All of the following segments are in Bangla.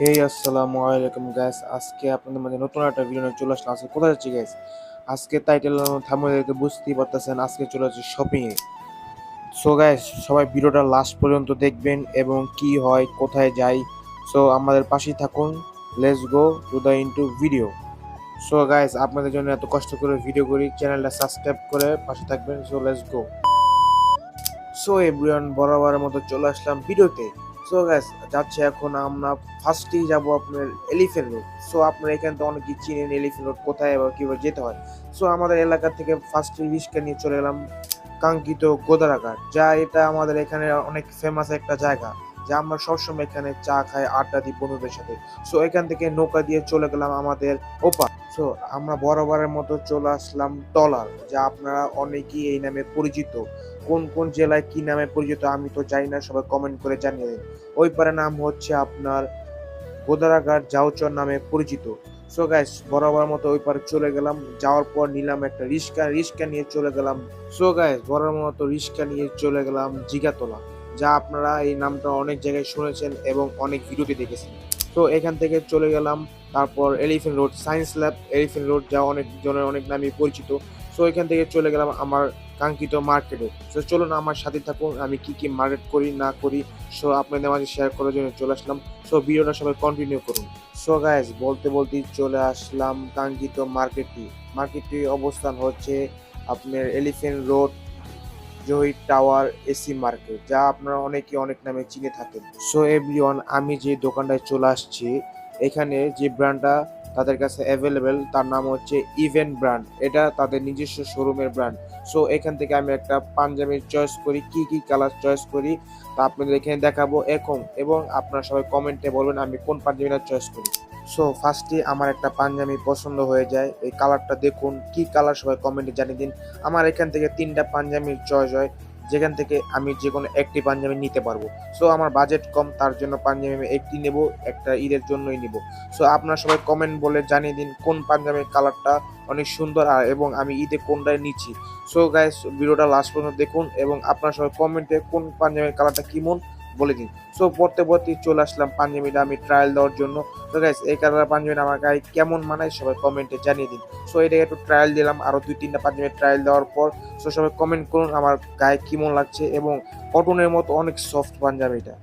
হেই আসসালামু আলাইকুম গ্যাস আজকে আপনাদের মাঝে নতুন একটা ভিডিও নিয়ে চলে আসলাম। আজকে কোথায় যাচ্ছি গ্যাস আজকে টাইটেল থামোদেরকে বুঝতেই পারতেছেন, আজকে চলে যাচ্ছি শপিংয়ে সো গ্যাস সবাই ভিডিওটা লাস্ট পর্যন্ত দেখবেন এবং কি হয়, কোথায় যাই। সো আমাদের পাশেই থাকুন। Let's go to the into video so guys আপনাদের জন্য এত কষ্ট করে ভিডিও করি চ্যানেলটা সাবস্ক্রাইব করে পাশে থাকবেন। So let's go so everyone বরাবরের মতো চলে আসলাম ভিডিওতে সো গ্যাস যাচ্ছে এখন আমরা ফার্স্টেই যাব আপনার এলিফেন্ট রোড সো আপনারা এখান থেকে অনেক কিছু চিনেন এলিফেন্ট রোড কোথায় বা কীভাবে যেতে হয়। সো আমাদের এলাকা থেকে ফার্স্টে রিক্সা নিয়ে চলে গেলাম কাঙ্ক্ষিত গোদারাঘাট, যা এটা আমাদের এখানে অনেক ফেমাস একটা জায়গা, যা আমরা সবসময় এখানে চা খাই, আড্ডা দিই বন্ধুদের সাথে। সো এখান থেকে নৌকা দিয়ে চলে গেলাম আমাদের ওপা সো আমরা বরাবরের মতো চলে আসলাম টলার যা আপনারা অনেকেই এই নামে পরিচিত। কোন কোন জেলায় কি নামে পরিচিত আমি তো জানি না, সবাই কমেন্ট করে জানিয়ে দিন। ওই পারে নাম হচ্ছে আপনার গোদারাঘাট জাউচর নামে পরিচিত। সো গাইস বরাবর মতো ওই পারে চলে গেলাম। যাওয়ার পর নিলাম একটা রিক্সা রিক্সা নিয়ে চলে গেলাম। সো গাইস বরাবর মতো রিক্সা নিয়ে চলে গেলাম জিগাতলা, যা আপনারা এই নামটা অনেক জায়গায় শুনেছেন এবং অনেক ভিডিওতে দেখেছেন। তো এখান থেকে চলে গেলাম। তারপর Elephant Road science lab Elephant Road যা অনেক জনের অনেক নামে পরিচিত। সো এখান থেকে চলে গেলাম আমার কাঙ্ক্ষিত মার্কেটে সো চলুন আমার সাথে থাকুন, আমি কি কি মার্কেট করি, না করি সো আপনাদের মাঝে শেয়ার করার জন্য চলে আসলাম। সো ভিডিওটা সবাই কন্টিনিউ করুন। সো গাইজ বলতে বলতেই চলে আসলাম কাঙ্ক্ষিত মার্কেটটি মার্কেটটির অবস্থান হচ্ছে আপনার Elephant Road Zahir tower AC market, যা আপনারা অনেকে অনেক নামে চিনে থাকেন। সো এভরিওয়ান, আমি যে দোকানটায় চলে আসছি, এখানে যে ব্র্যান্ডটা তাদের কাছে অ্যাভেলেবেল তার নাম হচ্ছে ইভেন্ট ব্র্যান্ড এটা তাদের নিজস্ব শোরুমের ব্র্যান্ড সো এখান থেকে আমি একটা পাঞ্জাবির চয়েস করি, কি কি কালার চয়েস করি, তা আপনাদের এখানে দেখাবো। এখন, এবং আপনারা সবাই কমেন্টে বলবেন আমি কোন পাঞ্জাবিটা চয়েস করি। সো ফার্স্টে আমার একটা পাঞ্জাবি পছন্দ হয়ে যায়। এই কালারটা দেখুন, কি কালার সবাই কমেন্টে জানিয়ে দিন। আমার এখান থেকে তিনটা পাঞ্জাবির চয়েস হয়, যেখান থেকে আমি যে কোনো একটি পাঞ্জাবি নিতে পারব। সো আমার বাজেট কম, তার জন্য পাঞ্জাবি আমি একটি নেব, একটা ঈদের জন্যই নিব। সো আপনারা সবাই কমেন্ট বলে জানিয়ে দিন কোন পাঞ্জাবির কালারটা অনেক সুন্দর আর এবং আমি ঈদে কোনটায় নিচ্ছি। সো গাইস ভিডিওটা লাস্ট পর্যন্ত দেখুন এবং আপনারা সবাই কমেন্টে কোন পাঞ্জাবির কালারটা কেমন বলে দিন। সো পড়তে পড়তে চলে আসলাম পাঞ্জাবিটা আমি ট্রায়াল দেওয়ার জন্য। তো গাইস এই কালার পাঞ্জাবিটা আমার গায়ে কেমন মানায় সবাই কমেন্টে জানিয়ে দিন। সো এটাকে একটু ট্রায়াল দিলাম। আরও দুই, তিনটা পাঞ্জাবি ট্রায়াল দেওয়ার পর সো সবাই কমেন্ট করুন আমার গায়ে কেমন লাগছে এবং কটনের মতো অনেক সফট পাঞ্জাবিটা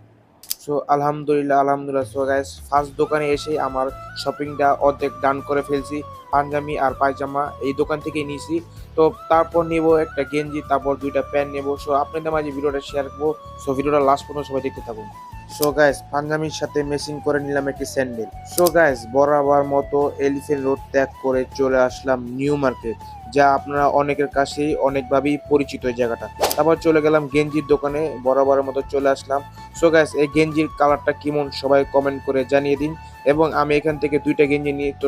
সো আলহামদুলিল্লাহ আলহামদুলিল্লাহ। সো গাইস ফার্স্ট দোকানে এসে আমার শপিংটা অর্ধেক ডান করে ফেলছি। পাঞ্জামি আর পায়জামা এই দোকান থেকেই নিয়েছি। তো তারপর নেব একটা গেঞ্জি, তারপর দুইটা প্যান্ট নেব। সো আপনাদের মাঝে ভিডিওটা শেয়ার করব। সো ভিডিওটা লাস্ট পর্যন্ত সবাই দেখতে থাকুন। সো গাইস পাঞ্জাবির সাথে মেশিং করে নিলাম একটি স্যান্ডেল সো গাইস বরাবর মতো এলিফেন্ট রোড ত্যাগ করে চলে আসলাম নিউ মার্কেট যা আপনারা অনেকের কাছেই অনেকভাবেই পরিচিত এই জায়গাটা। তারপর চলে গেলাম গেঞ্জির দোকানে বরাবরের মতো চলে আসলাম। সো গাইস এই গেঞ্জির কালারটা কেমন সবাই কমেন্ট করে জানিয়ে দিন, এবং আমি এখান থেকে দুইটা গেঞ্জি নিই তো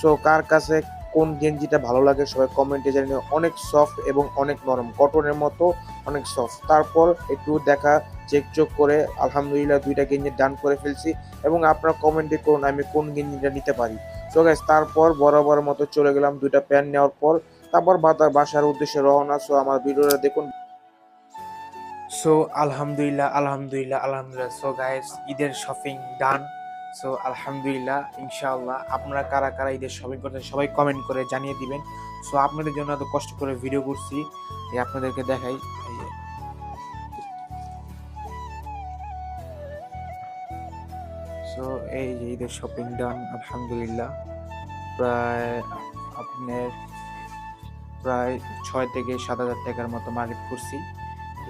সো কার কাছে কোন গেঞ্জিটা ভালো লাগে সবাই কমেন্টে জানিয়ে অনেক সফট এবং অনেক নরম কটনের মতো অনেক সফট তারপর একটু দেখা চেক চোক করে, আলহামদুলিল্লাহ দুইটা গেঞ্জি ডান করে ফেলছি এবং আপনারা কমেন্টে করুন আমি কোন গেঞ্জিটা নিতে পারি। সো গাইস তারপর বরাবর মতো চলে গেলাম দুইটা প্যান্ট নেওয়ার পর। তারপর বাতার বাসার উদ্দেশ্যে রওনা। সো আমার ভিডিওটা দেখুন। সো আলহামদুলিল্লাহ আলহামদুলিল্লাহ আলহামদুলিল্লাহ। সো গাইস ঈদের শপিং ডান সো আলহামদুলিল্লাহ, ইনশাআল্লাহ। আপনারা কারা কারা ঈদের শপিং করতে সবাই কমেন্ট করে জানিয়ে দিবেন। সো আপনাদের জন্য এত কষ্ট করে ভিডিও করছি। আপনাদেরকে দেখাই। সো এই যে ঈদের শপিং ডান আলহামদুলিল্লাহ। প্রায় আপনার প্রায় ছয় থেকে সাত হাজার টাকার মতো মার্কেট করছি।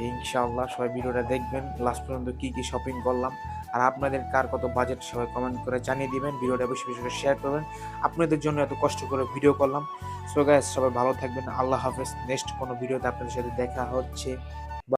ইনশাআল্লাহ সবাই ভিডিওটা দেখবেন। লাস্ট পর্যন্ত কী কী শপিং করলাম। আর আপনাদের কার কত বাজেট সবাই কমেন্ট করে জানিয়ে দিবেন। ভিডিওটা বেশি বেশি করে শেয়ার করবেন। আপনাদের জন্য এত কষ্ট করে ভিডিও করলাম। সো গাইস সবাই ভালো থাকবেন। আল্লাহ হাফেজ। নেক্সট কোনো ভিডিওতে আপনাদের সাথে দেখা হচ্ছে।